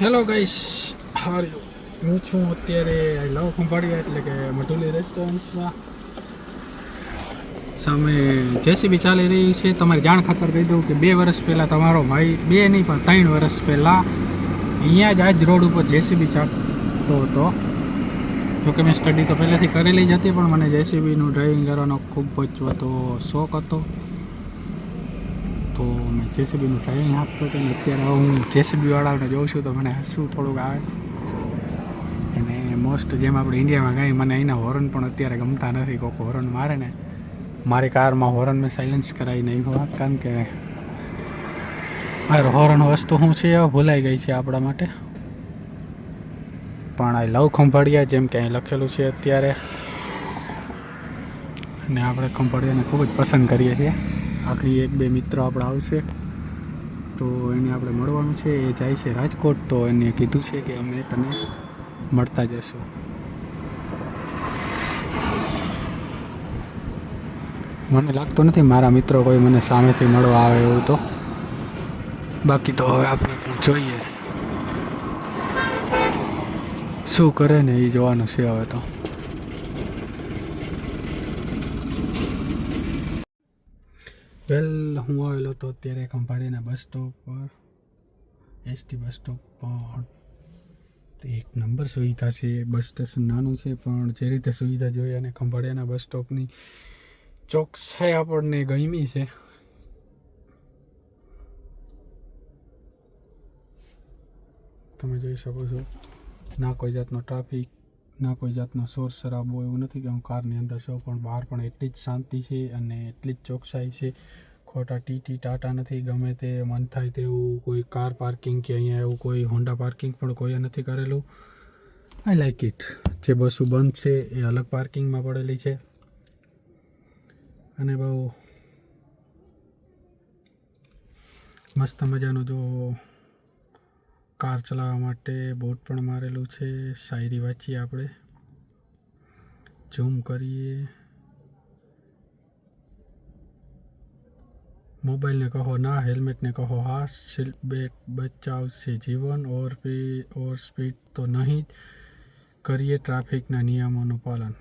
Hello guys હાર you હું છું અત્યારે લવ ખંભાળિયા એટલે કે મઢુલી રેસ્ટોરન્ટ્સમાં સામે જેસીબી ચાલી રહી છે. તમારી જાણ ખાતર કહી દઉં કે બે વર્ષ પહેલાં તમારો ભાઈ, બે નહીં, પણ ત્રણ વર્ષ પહેલાં અહીંયા જ આજ રોડ ઉપર જેસીબી ચાલતો હતો. જોકે મેં સ્ટડી તો પહેલેથી કરેલી જ હતી, પણ મને જેસીબીનું ડ્રાઇવિંગ કરવાનો ખૂબ જ હતો શોખ હતો. તો મેં જેસીબીનું ટ્રેનિંગ આપતો હતો ને અત્યારે હું જેસીબી વાળાને જોઉં છું તો મને હસવું થોડુંક આવે. અને મોસ્ટ જેમ આપણે ઇન્ડિયામાં ગઈ મને અહીંના હોર્ન પણ અત્યારે ગમતા નથી કોઈક હોર્ન મારે ને. મારી કારમાં હોર્ન મેં સાયલેન્સ કરાવી નાખ્યો કારણ કે આ હોર્ન વસ્તુ શું છે ભૂલાઈ ગઈ છે આપણા માટે. પણ આ લવ ખંભાળિયા જેમ કે અહીં લખેલું છે અત્યારે. અને આપણે ખંભાળિયાને ખૂબ જ પસંદ કરીએ છીએ. આખરી એક બે મિત્રો આપણે આવશે. તો એને આપણે મળવાનું છે. એ જાય છે રાજકોટ. તો એને કીધું છે કે અમે તને મળતા જશું મને લાગતું નથી મારા મિત્રો કોઈ મને સામેથી મળવા આવે એવું તો. બાકી તો હવે આપણે પણ જોઈએ. શું કરે ને એ જોવાનું છે હવે તો. વેલ હું આવેલો તો અત્યારે ખંભાળીના બસ સ્ટોપ પર. એસટી બસ સ્ટોપ પર એક નંબર સુવિધા છે બસ સ્ટેશન નાનું છે, પણ જે રીતે સુવિધા જોઈએ અને ખંભાળિયાના બસ સ્ટોપની ચોકસાઈ આપણને ગમી છે. તમે જોઈ શકો છો, ના કોઈ જાતનો ટ્રાફિક ના, કોઈ જાતનો શોર શરાબો એવું નથી કે હું કારની અંદર છું પણ બહાર પણ એટલી જ શાંતિ છે અને એટલી જ ચોકસાઈ છે. ખોટા ટીટી ટાટા નથી ગમે તે, મન થાય તેવું કોઈ કાર પાર્કિંગ કે અહીંયા એવું કોઈ હોન્ડા પાર્કિંગ પણ કોઈએ નથી કરેલું. આઈ લાઈક ઇટ જે બસો બંધ છે એ અલગ પાર્કિંગમાં પડેલી છે. અને બહુ મસ્ત મજાનો જો કાર ચલાવવા માટે બોર્ડ પણ મારેલું છે. શાયરી વાંચીએ આપણે. ઝૂમ કરીએ. મોબાઈલને કહો ના, હેલ્મેટને કહો. હા સીટ બેલ્ટ બચાવશે જીવન. ઓવર ઓર સ્પીડ તો નહીં કરીએ ટ્રાફિકના નિયમોનું પાલન.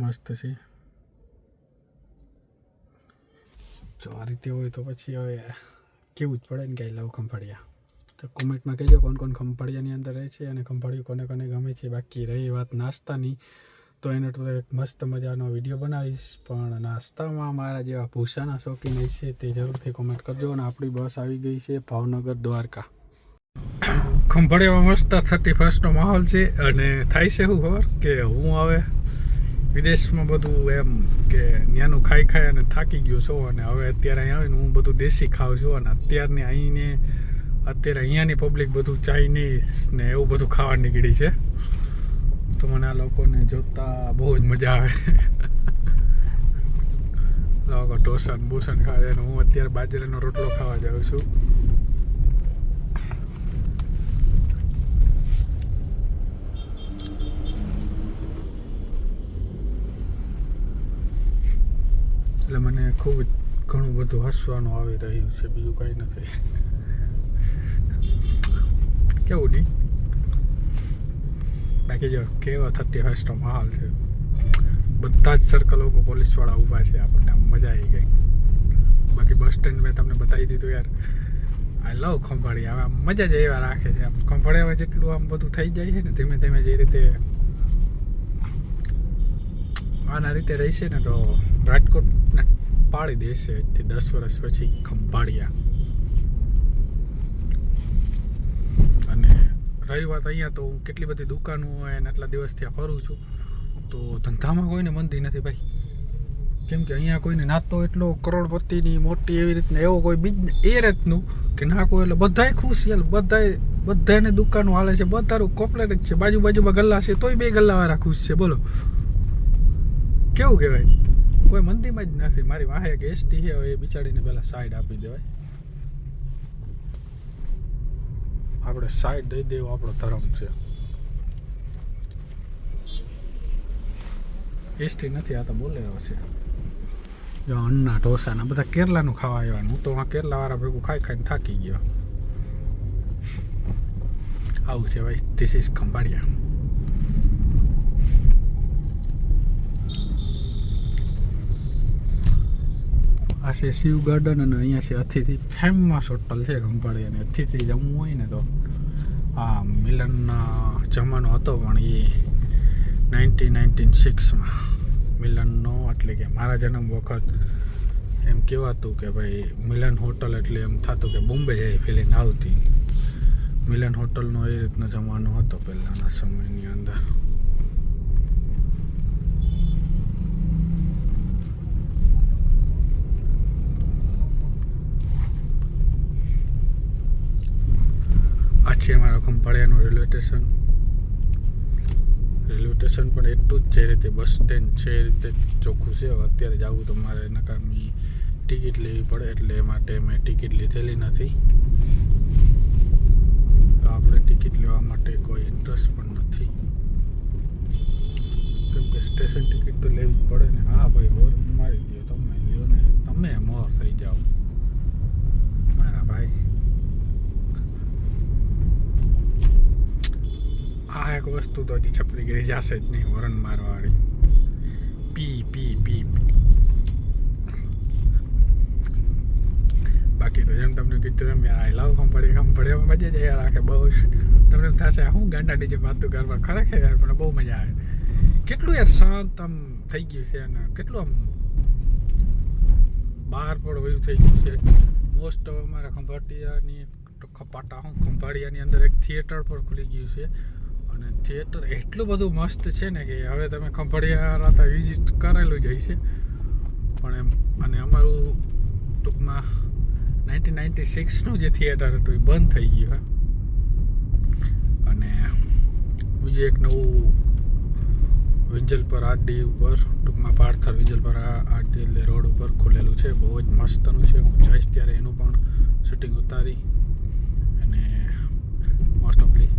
મસ્ત છે. જો આ રીતે હોય તો પછી હવે કેવું જ પડે ને કે લવ ખંભાળિયા. તો કોમેન્ટમાં કહેજો કોણ કોણ ખંભાળિયાની અંદર રહે છે અને ખંભાળિયું કોને કોને ગમે છે. બાકી રહી વાત નાસ્તાની. તો એનો તો એક મસ્ત મજાનો વીડિયો બનાવીશ. પણ નાસ્તામાં મારા જેવા ભૂસાના શોખીન છે તે જરૂરથી કોમેન્ટ કરજો અને આપણી બસ આવી ગઈ છે ભાવનગર દ્વારકા. ખંભાળિયામાં મસ્ત થર્ટી ફર્સ્ટનો માહોલ છે અને થાય છે શું ખબર? કે હું હવે વિદેશમાં બધું એમ કે ત્યાંનું ખાઈ ખાઈ અને થાકી ગયો છો અને હવે અત્યારે અહીં આવીને હું બધું દેશી ખાઉં છું અને અત્યારની અહીંને, અત્યારે અહીંયાની પબ્લિક બધું ચાઇનીઝ ને એવું બધું ખાવા નીકળી છે. તો મને આ લોકોને જોતા બહુ જ મજા આવે. લોકો ટોસન બુસન ખાવે અને હું અત્યારે બાજરાનો રોટલો ખાવા જાઉં છું. એટલે મને ખૂબ ઘણું બધું હસવાનું આવી રહ્યું છે, બીજું કંઈ નથી. કેવું નહીં બાકી જો, કેવો થર્ટી ફર્સ્ટનો માહોલ છે. બધા જ સર્કલ પોલીસવાળા ઊભા છે, આપણને મજા આવી ગઈ. બાકી બસ સ્ટેન્ડ મેં તમને બતાવી દીધું યાર. આઈ લવ ખંભાળી, હવે આમ મજા જ એવા રાખે છે. આમ ખંભાળી ખંભાળિયામાં જેટલું આમ બધું થઈ જાય છે ને, ધીમે ધીમે જે રીતે આના રીતે રહેશે ને તો રાજકોટને પાડી દેશે આજથી દસ વર્ષ પછી ખંભાળિયા. અને રહી વાત અહીંયા તો હું કેટલી બધી દુકાનો હોય અને આટલા દિવસથી આ ફરું છું. તો ધંધામાં કોઈને મંદી નથી ભાઈ. કેમ કે અહીંયા કોઈને નાતો એટલો કરોડપતિની મોટી એવી રીતના એવો કોઈ બીજ એ રીતનું કે ના કોઈ એટલે બધાય ખુશ છે, બધાય બધાને દુકાનો હાલે છે, બધાનું કોપરેટ જ છે બાજુ બાજુમાં ગલ્લા છે, તોય બે ગલ્લાવાળા ખુશ છે, બોલો. કેવું કહેવાય? કોઈ મંદીમાં જ નથી. મારી વાહે એક એસટી છે એ બિચારીને પહેલાં સાઈડ આપી દેવાય. આપણે સાઈડ દઈ દેવો, આપણો ધર્મ છે. એસટી નથી, આ તો બોલેરો છે. જો અન્ના ઢોસા ને બધા કેરલાનું ખાવા આવ્યા હું તો આ કેરલાવાળા ભેગું ખાઈ ખાઈને થાકી ગયો. આવું છે ભાઈ ધીસ ઇઝ ખંભાળિયા. આ છે શિવ ગાર્ડન અને અહીંયા છે અતિથિ. ફેમસ હોટલ છે ખંભાળિયા અને અતિથિ જમવું હોય ને તો. આ મિલનના જમાનો હતો પણ એ નાઇન્ટીન નાઇન્ટીન સિક્સમાં મિલનનો એટલે કે મારા જન્મ વખત એમ કહેવાતું કે ભાઈ મિલન હોટલ એટલે એમ થતું કે બોમ્બે જાય ફિલિંગ આવતી. મિલન હોટલનો એ રીતનો જમાનો હતો પહેલાંના સમયની અંદર. છે અમારો ખંભાળિયાનું રેલવે સ્ટેશન. રેલવે સ્ટેશન પણ એટલું જ જે રીતે બસ સ્ટેન્ડ છે એ રીતે ચોખ્ખું છે. હવે અત્યારે જવું તો મારે નકામી ટિકિટ લેવી પડે એટલે માટે મેં ટિકિટ લીધેલી નથી. તો આપણે ટિકિટ લેવા માટે કોઈ ઇન્ટરેસ્ટ પણ નથી. કેમ કે સ્ટેશન ટિકિટ તો લેવી જ પડે ને. હા ભાઈ બોર મારી દો તમે લ્યો ને. તમે મોર થઈ જાઓ. મારા ભાઈ આ એક વસ્તુ તો હજી છપરી ગઈ, જશે જ નહીં વરણ મારવાળી પી પી પી. બાકી તો જેમ તમને કીધું એમ યાર આઈ લવ કંપડી કંપડી મજા જ યાર આખે બહુ તમને એમ થશે હું ગાંડા ડીજે વાતું કરવા? ખરેખર યાર, પણ બહુ મજા આવે. કેટલું યાર શાંત આમ થઈ ગયું છે અને કેટલું આમ બહાર પણ વયું થઈ ગયું છે. મોસ્ટ ઓફ અમારા ખંભાટિયાની ખપાટા હું ખંભાળિયાની અંદર એક થિયેટર પણ ખુલી ગયું છે. અને થિયેટર એટલું બધું મસ્ત છે ને કે હવે તમે ખંભાળિયા રાતા વિઝિટ કરેલું જ હશે. પણ એમ, અને અમારું ટૂંકમાં નાઇન્ટીન નાઇન્ટી સિક્સનું જે થિયેટર હતું એ બંધ થઈ ગયું અને બીજું એક નવું વિંજલપર આરડી ઉપર, ટૂંકમાં પાર્થર વિંજલપર આરડી એટલે રોડ ઉપર ખુલેલું છે. બહુ જ મસ્તનું છે. હું જઈશ ત્યારે એનું પણ શૂટિંગ ઉતારી અને મોસ્ટ ઓફલી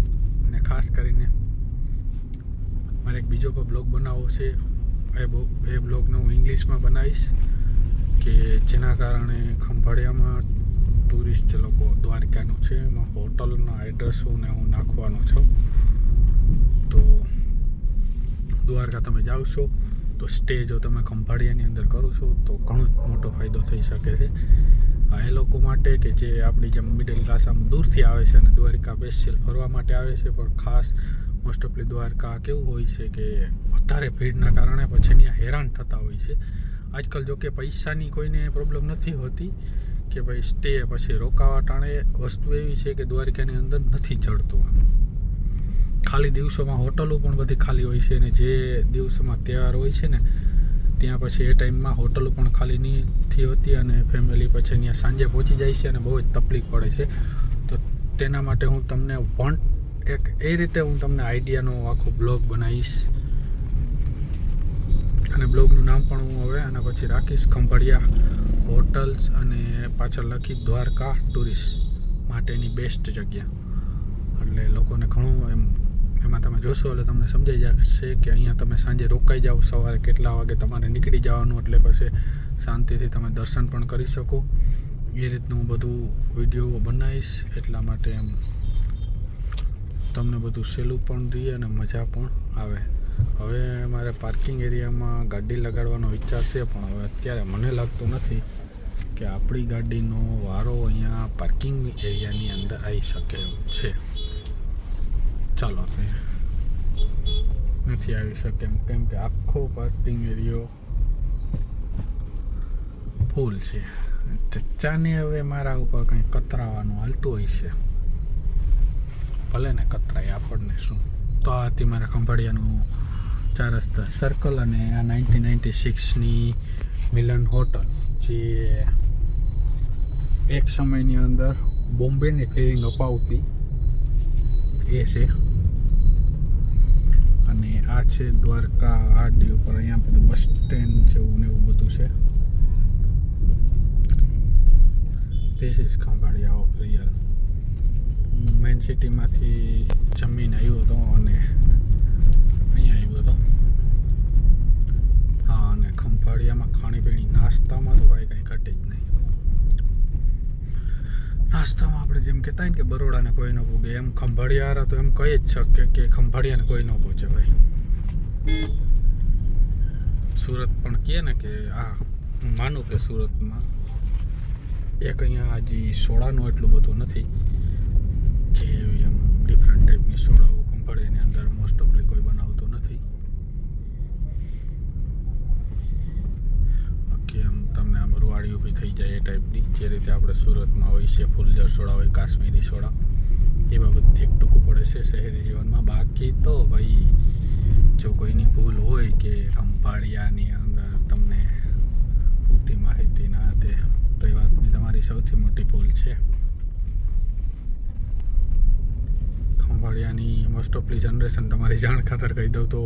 ખાસ કરીને. મારે એક બીજો પણ બ્લોગ બનાવવો છે, એ એ બ્લોગને હું ઇંગ્લિશમાં બનાવીશ, કે જેના કારણે ખંભાળિયામાં ટુરિસ્ટ જે લોકો દ્વારકાનું છે, એમાં હોટલના એડ્રેસોને હું નાખવાનો છું. તો દ્વારકા તમે જાઓ છો, તો સ્ટે જો તમે ખંભાળિયાની અંદર કરો છો, તો ઘણો જ મોટો ફાયદો થઈ શકે છે. એ લોકો માટે કે જે આપણી જેમ મિડલ ક્લાસ આમ દૂરથી આવે છે અને દ્વારિકા સ્પેશિયલ ફરવા માટે આવે છે. પણ ખાસ મોસ્ટ ઓફલી દ્વારકા કેવું હોય છે કે વધારે ભીડના કારણે પછી ત્યાં હેરાન થતા હોય છે. આજકાલ જો કે પૈસાની કોઈને પ્રોબ્લેમ નથી હોતી કે ભાઈ સ્ટે પછી રોકાવા ટાણે વસ્તુ એવી છે કે દ્વારિકાની અંદર નથી ચડતું. ખાલી દિવસોમાં હોટલો પણ બધી ખાલી હોય છે અને જે દિવસોમાં તહેવાર હોય છે ને ત્યાં પછી એ ટાઈમમાં હોટલો પણ ખાલી નહીં થઈ હતી અને ફેમિલી પછી ત્યાં સાંજે પહોંચી જાય છે અને બહુ જ તકલીફ પડે છે. તો તેના માટે હું તમને વન એક એ રીતે હું તમને આઈડિયાનો આખો બ્લોગ બનાવીશ. અને બ્લોગનું નામ પણ હું હવે અને પછી રાખીશ. ખંભાળિયા હોટલ્સ અને પાછળ લખી દ્વારકા ટુરિસ્ટ માટેની બેસ્ટ જગ્યા. એટલે લોકોને ઘણું એમ એમાં તમે જોશો એટલે તમને સમજાઈ જશે કે અહીંયા તમે સાંજે રોકાઈ જાઓ, સવારે કેટલા વાગે તમારે નીકળી જવાનું, એટલે પછી શાંતિથી તમે દર્શન પણ કરી શકો. એ રીતનું બધું વીડિયો બનાવીશ, એટલા માટે એમ તમને બધું સહેલું પણ રહીએ અને મજા પણ આવે. હવે મારે પાર્કિંગ એરિયામાં ગાડી લગાડવાનો વિચાર છે, પણ હવે અત્યારે મને લાગતું નથી કે આપણી ગાડીનો વારો અહીંયા પાર્કિંગ એરિયાની અંદર આવી શકે છે. ચાલો. છે નથી આવી શકે એમ. કેમ કે આખો પાર્કિંગ એરિયો ફૂલ છે. ચચ્ચાને હવે મારા ઉપર કંઈ કતરાવાનું હાલતું હોય છે. ભલે ને કતરાય આપણને શું. તો આ હતી મારા ખંભાળિયાનું ચાર રસ્તા સર્કલ અને આ નાઇન્ટીન નાઇન્ટી સિક્સની મિલન હોટલ, જે એક સમયની અંદર બોમ્બેની ફિલિંગ અપાવતી એ છે. છે, દ્વારકા આરડી ઉપર, અહીંયા બધું બસ સ્ટેન્ડ જેવું ને એવું બધું છે. This is Khambhalia of real man સિટીમાંથી જમીન આવ્યો હતો અને અહીંયા આવ્યો હતો. હા, અને ખંભાળિયામાં ખાણીપીણી નાસ્તામાં તો ભાઈ કંઈ ઘટે જ નહીં. નાસ્તામાં આપણે જેમ કહેતા ને કે બરોડાને કોઈ ન પૂગે, એમ ખંભાળિયા તો એમ કહી જ શકે કે ખંભાળિયાને કોઈ ન પહોંચે ભાઈ. સુરત પણ કહે ને કે આ માનું કે સુરતમાં એક અહીંયા હજી સોડાનું એટલું બધું નથી કે એમ ડિફરન્ટ ટાઈપની સોડાઓ ખંભાળિયાની અંદર મોસ્ટ ઓફલી કોઈ બનાવતું નથી. બાકી આમ તમને આમ રૂવાડી ઊભી થઈ જાય એ ટાઈપની જે રીતે આપણે સુરતમાં હોય છે ફૂલજર સોડા હોય, કાશ્મીરી સોડા, એ બાબતથી એક ટૂંકું પડે છે શહેરી જીવનમાં. બાકી તો ભાઈ જો કોઈની ભૂલ હોય કે ખંભાળિયાની અંદર તમને પૂરતી માહિતી ના દે, તો એ વાતની તમારી સૌથી મોટી ભૂલ છે. ખંભાળિયાની મોસ્ટ ઓફલી જનરેશન તમારી જાણ ખાતર કહી દઉં તો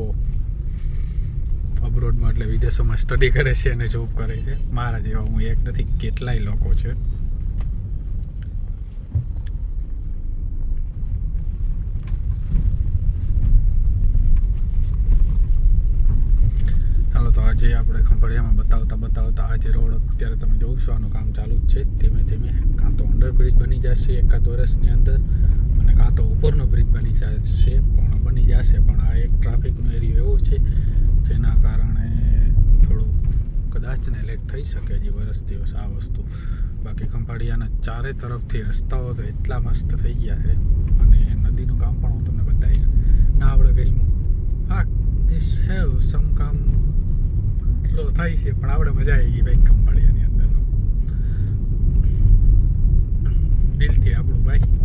અબ્રોડમાં એટલે વિદેશોમાં સ્ટડી કરે છે અને જોબ કરે છે. મારા જેવા હું એક નથી, કેટલાય લોકો છે ચાલો તો આજે આપણે ખંભાળિયામાં બતાવતા બતાવતા આજે રોડ અત્યારે તમે જોઉં છો, આનું કામ ચાલુ જ છે. ધીમે ધીમે કાં તો અંડરબ્રિજ બની જશે એકાદ વર્ષની અંદર અને કાં તો ઉપરનો બ્રિજ બની જશે, પણ બની જશે. પણ આ એક ટ્રાફિકનો એરિયો એવો છે, જેના કારણે થોડું કદાચ ને લેટ થઈ શકે હજી વરસ દિવસ આ વસ્તુ. બાકી ખંભાળિયાના ચારે તરફથી રસ્તાઓ તો એટલા મસ્ત થઈ ગયા છે અને નદીનું કામ પણ હું તમને બતાવીશ. ના, આપણે ગઈમું હા ઇસ હેવ સમ કામ સ્લો થાય છે પણ આપણે મજા આવી ગઈ ભાઈ ખંભાળિયાની અંદર દિલથી આપણું ભાઈ.